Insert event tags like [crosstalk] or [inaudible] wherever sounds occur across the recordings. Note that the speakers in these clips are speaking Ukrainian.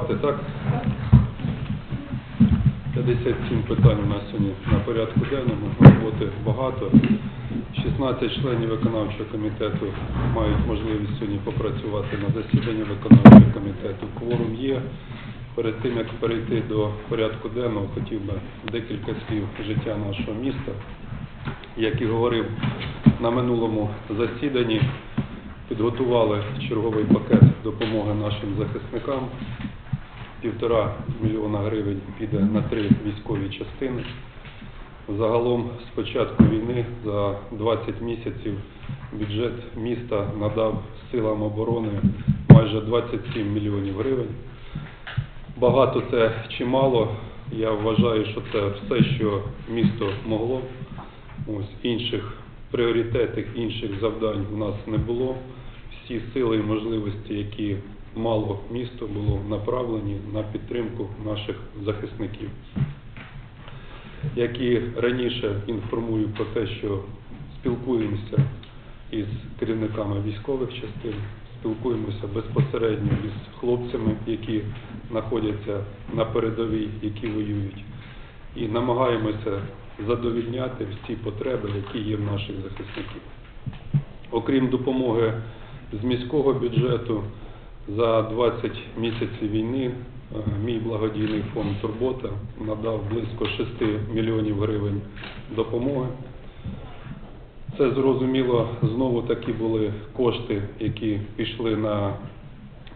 працювати, так? 57 питань у нас сьогодні на порядку денному, роботи багато. 16 членів виконавчого комітету мають можливість сьогодні попрацювати на засіданні виконавчого комітету. Кворум є. Перед тим, як перейти до порядку денного, хотів би декілька слів життя нашого міста. Як і говорив на минулому засіданні, підготували черговий пакет допомоги нашим захисникам. Півтора мільйона гривень піде на три військові частини. Загалом з початку війни за 20 місяців бюджет міста надав силам оборони майже 27 мільйонів гривень. Багато це чи мало. Я вважаю, що це все, що місто могло. Ось інших пріоритетів, інших завдань у нас не було. Всі сили і можливості, які мало місто, було направлені на підтримку наших захисників. Як і раніше інформую про те, що спілкуємося із керівниками військових частин, спілкуємося безпосередньо із хлопцями, які знаходяться на передовій, які воюють, і намагаємося задовільняти всі потреби, які є в наших захисників. Окрім допомоги з міського бюджету, за 20 місяців війни е, мій благодійний фонд Турбота надав близько 6 мільйонів гривень допомоги. Це зрозуміло, знову таки були кошти, які пішли на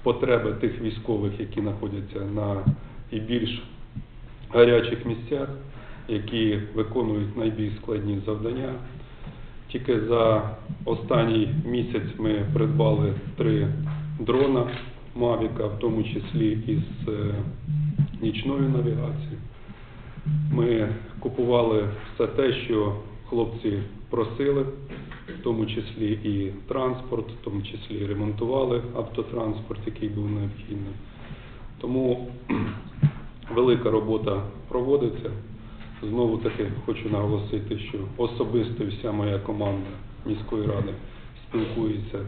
потреби тих військових, які знаходяться на і більш гарячих місцях, які виконують найбільш складні завдання. Тільки за останній місяць ми придбали три дрона Мавіка, в тому числі із е, нічною навігацією. Ми купували все те, що хлопці просили, в тому числі і транспорт, в тому числі ремонтували автотранспорт, який був необхідний. Тому [clears throat] велика робота проводиться. Знову таки хочу наголосити, що особисто вся моя команда міської ради спілкується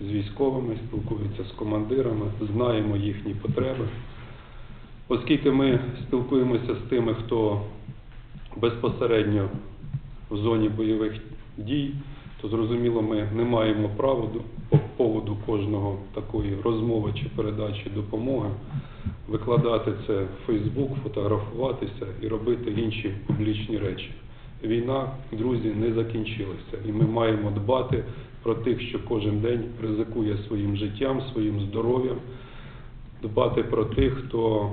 з військовими, спілкується з командирами, знаємо їхні потреби. Оскільки ми спілкуємося з тими, хто безпосередньо в зоні бойових дій, то зрозуміло, ми не маємо права по поводу кожного такої розмови чи передачі допомоги викладати це в Фейсбук, фотографуватися і робити інші публічні речі. Війна, друзі, не закінчилася, і ми маємо дбати про тих, що кожен день ризикує своїм життям, своїм здоров'ям, дбати про тих, хто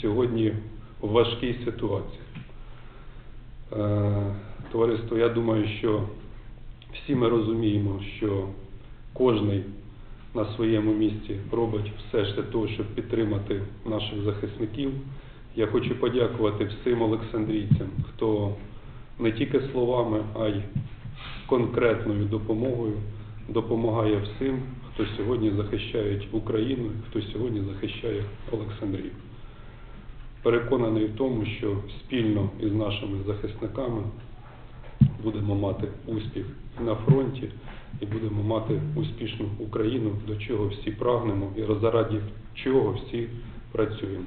сьогодні в важкій ситуації. Е, Товариство, я думаю, що всі ми розуміємо, що кожний на своєму місці робить все ж для того, щоб підтримати наших захисників. Я хочу подякувати всім олександрійцям, хто не тільки словами, а й конкретною допомогою допомагає всім, хто сьогодні захищає Україну, хто сьогодні захищає Олександрію. Переконаний в тому, що спільно із нашими захисниками будемо мати успіх на фронті, і будемо мати успішну Україну, до чого всі прагнемо і заради чого всі працюємо.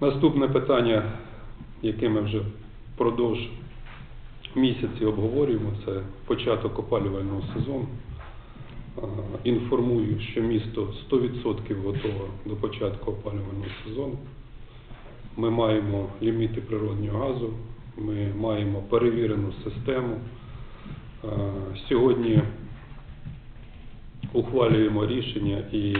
Наступне питання, яке ми вже впродовж місяці обговорюємо, це початок опалювального сезону. Інформую, що місто 100% готове до початку опалювального сезону. Ми маємо ліміти природнього газу, ми маємо перевірену систему. Сьогодні ухвалюємо рішення і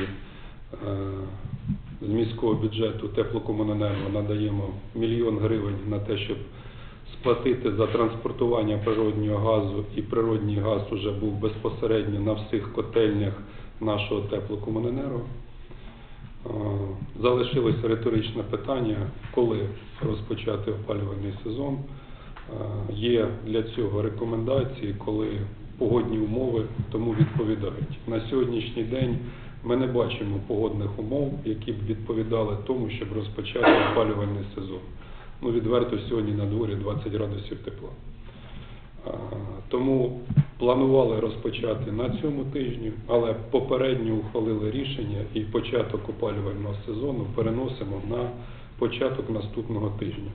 з міського бюджету теплокомуненерго надаємо мільйон гривень на те, щоб сплатити за транспортування природнього газу, і природній газ вже був безпосередньо на всіх котельнях нашого теплокомуненерго. Залишилося риторичне питання, коли розпочати опалювальний сезон. Є для цього рекомендації, коли погодні умови тому відповідають. На сьогоднішній день ми не бачимо погодних умов, які б відповідали тому, щоб розпочати опалювальний сезон. Ну, відверто сьогодні на дворі 20 градусів тепла. Тому Планували розпочати на цьому тижні, але попередньо ухвалили рішення і початок опалювального сезону переносимо на початок наступного тижня.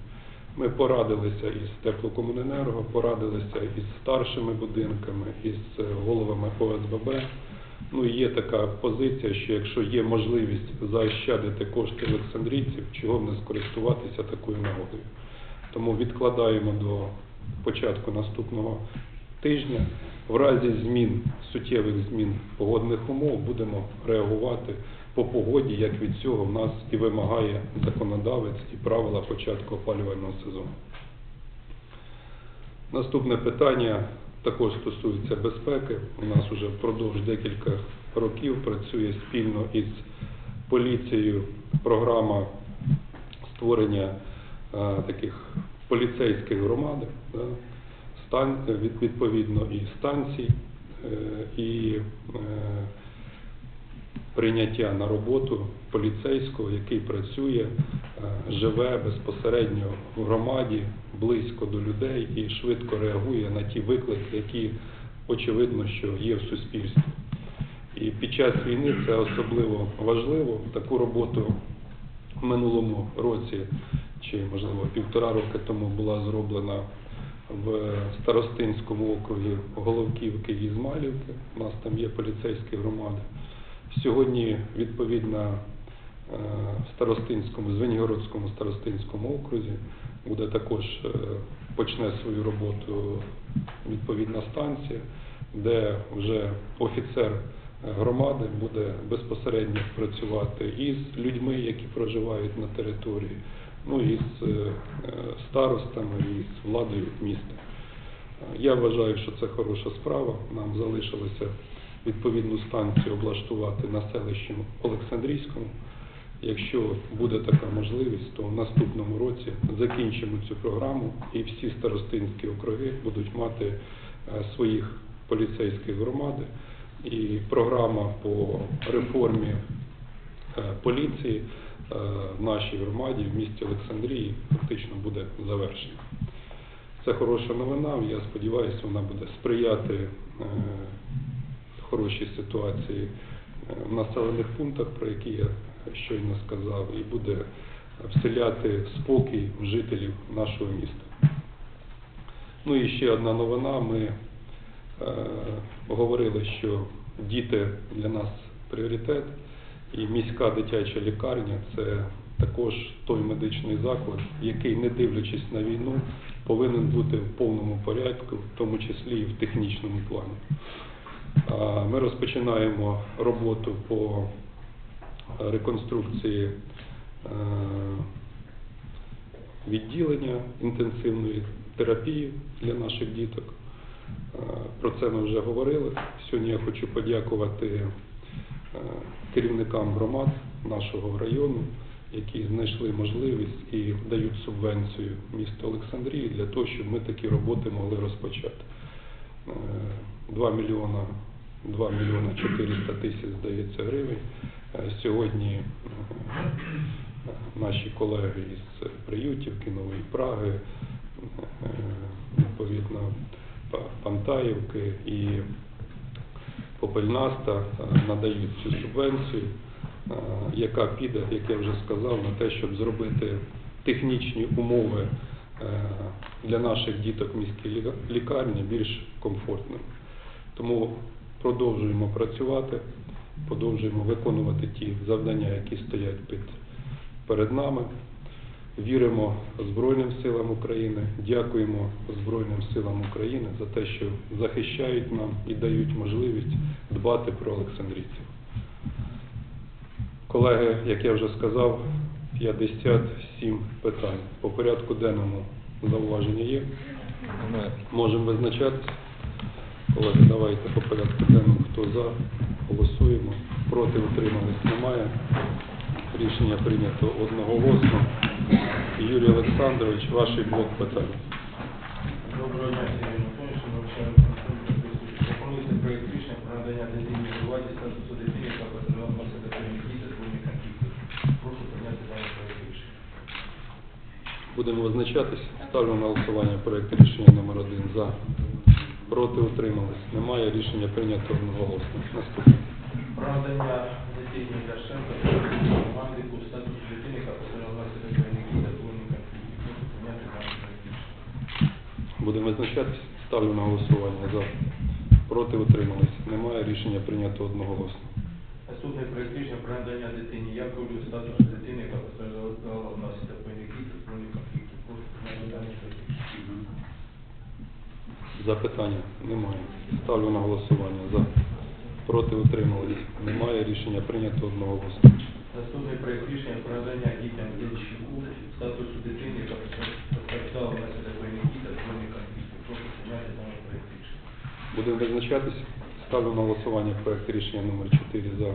Ми порадилися із теплокомуненерго, порадилися із старшими будинками, із е, головами ОСББ. Ну є така позиція, що якщо є можливість заощадити кошти олександрійців, чого б не скористуватися такою нагодою. Тому відкладаємо до початку наступного тижня. В разі змін, суттєвих змін погодних умов будемо реагувати по погоді, як від цього в нас і вимагає законодавець і правила початку опалювального сезону. Наступне питання також стосується безпеки. У нас вже впродовж декілька років працює спільно із поліцією програма створення е, таких поліцейських громад, відповідно і станцій, е, і е, прийняття на роботу поліцейського, який працює, е, живе безпосередньо в громаді, близько до людей і швидко реагує на ті виклики, які очевидно, що є в суспільстві. І під час війни це особливо важливо. Таку роботу в минулому році, чи можливо півтора роки тому була зроблена в Старостинському округі Головківки і Ізмайлівки. У нас там є поліцейські громади. Сьогодні, відповідно, е, в Старостинському, Звенігородському Старостинському окрузі буде також е, почне свою роботу відповідна станція, де вже офіцер е, громади буде безпосередньо працювати із людьми, які проживають на території, ну і з старостами, і з владою міста. Я вважаю, що це хороша справа. Нам залишилося відповідну станцію облаштувати на селищі Олександрійському. Якщо буде така можливість, то в наступному році закінчимо цю програму і всі старостинські округи будуть мати е, своїх поліцейських громади. І програма по реформі е, поліції е, в нашій громаді в місті Олександрії фактично буде завершена. Це хороша новина. Я сподіваюся, вона буде сприяти хорошій ситуації е, в населених пунктах, про які я щойно сказав, і буде вселяти спокій в жителів нашого міста. Ну і ще одна новина. Ми е, говорили, що діти для нас пріоритет, і міська дитяча лікарня це також той медичний заклад, який, не дивлячись на війну, повинен бути в повному порядку, в тому числі і в технічному плані. Ми розпочинаємо роботу по реконструкції е, відділення інтенсивної терапії для наших діток. Е, Про це ми вже говорили. Сьогодні я хочу подякувати е, керівникам громад нашого району, які знайшли можливість і дають субвенцію місту Олександрії для того, щоб ми такі роботи могли розпочати. Е, 2 мільйона 2 мільйона 400 тисяч, здається, гривень. Е, Сьогодні е, наші колеги із Приютівки, Нової Праги, е, відповідно, Пантаївки і Попельнаста е, надають цю субвенцію, е, яка піде, як я вже сказав, на те, щоб зробити технічні умови е, для наших діток міській лікарні більш комфортними. Тому продовжуємо працювати, продовжуємо виконувати ті завдання, які стоять під, перед нами. Віримо Збройним силам України, дякуємо Збройним силам України за те, що захищають нам і дають можливість дбати про олександрійців. Колеги, як я вже сказав, 57 питань. По порядку денному зауваження є. Можемо визначатися. Колеги, давайте по порядку денному. Хто за, голосуємо. Проти утримались немає. Рішення прийнято одноголосно. Юрій Олександрович, ваш блок питань. Доброго дня, Сергій Анатолійович, пропонується проєкт рішення про надання дитині владі статусу дитини та потребував секретарів дій та збройних конфліктів. Прошу прийняти даний проєкт рішення. Будемо визначатись. Ставлю на голосування проект рішення номер один за. Проти утримались. Немає. Рішення прийнято одноголосно. Наступне. Про надання дитині Ляшенко Мандику статус дитини, яка постраждала внаслідок воєнних та збройних прийняти даний проект. Будемо визначатись. Ставлю на голосування за. Проти утримались. Немає. Рішення прийнято одноголосно. Наступний проект рішення про надання дитині Яковлю статус дитини, яка постраждала внаслідок дій та збройних конфліктів. Прошу проект рішення. Запитання немає. Ставлю на голосування за. Проти утримались. Немає. Рішення прийнято одноголосно. Наступний проект рішення про надання дітям Денщику статусу дитини, яка постраждала внаслідок воєнних дій та збройних конфліктів. Прошу прийняти даний проект рішення. Будемо визначатись. Ставлю на голосування проект рішення номер 4 за.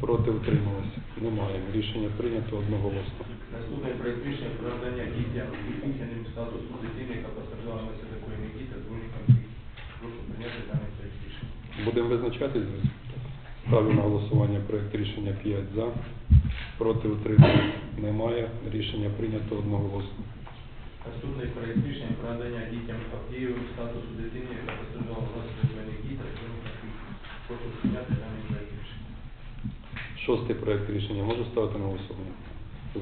Проти утримались. Немає. Рішення прийнято одноголосно. Наступний проект рішення про надання дітям Ільфінкіним статусу дитини, яка постраждала внаслідок та збройних конфліктів. Прошу прийняти даний проект рішення. Будемо визначатись. Ставлю на голосування проект рішення 5 за. Проти утримались. Немає. Рішення прийнято одноголосно. Наступний проект рішення про надання дітям Авдіївим статусу дитини, яка постраждала внаслідок воєнних дій та збройних конфліктів. Прошу прийняти даний проект рішення. Шостий проект рішення можу ставити на голосування?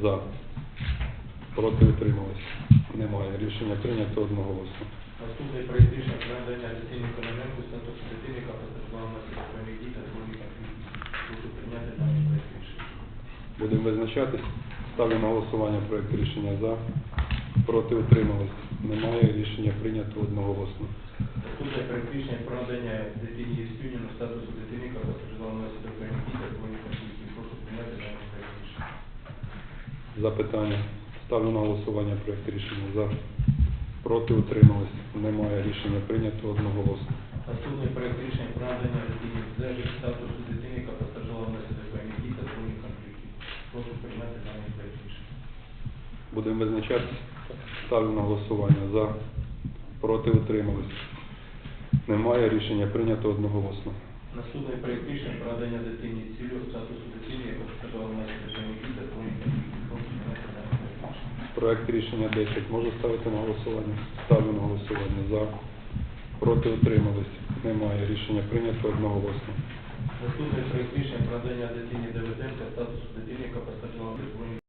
За. Проти утримались. Немає. Рішення прийнято одноголосно. Наступний проект рішення про надання дитині Кононенку яка постраждала внаслідок воєнних дій та збройних конфліктів. Прийняти даний проект рішення. Будемо визначатись. Ставлю на голосування проект рішення за. Проти утримались. Немає. Рішення прийнято одноголосно. Наступний проект рішення про надання дитині Євстюніну статусу постраждала внаслідок воєнних дій та конфліктів. Прошу прийняти даний проект рішення. Запитання. Ставлю на голосування проект рішення за. Проти утримались. Немає. Рішення прийнято одноголосно. Наступний проект рішення про надання дитині Зежик статусу дитини, яка постраждала внаслідок воєнних дій та збройних конфліктів. Прошу прийняти даний проект рішення. Будемо визначатись. Ставлю на голосування за. Проти утримались. Немає. Рішення прийнято одноголосно. Наступний проект рішення про надання дитині цілю статусу дитини, яка постраждала внаслідок Проект рішення 10 можу ставити на голосування? Ставлю на голосування за. Проти утримались. Немає. Рішення прийнято одноголосно. Наступний проект рішення про надання дитині Давиденка статусу дитини, яка збройних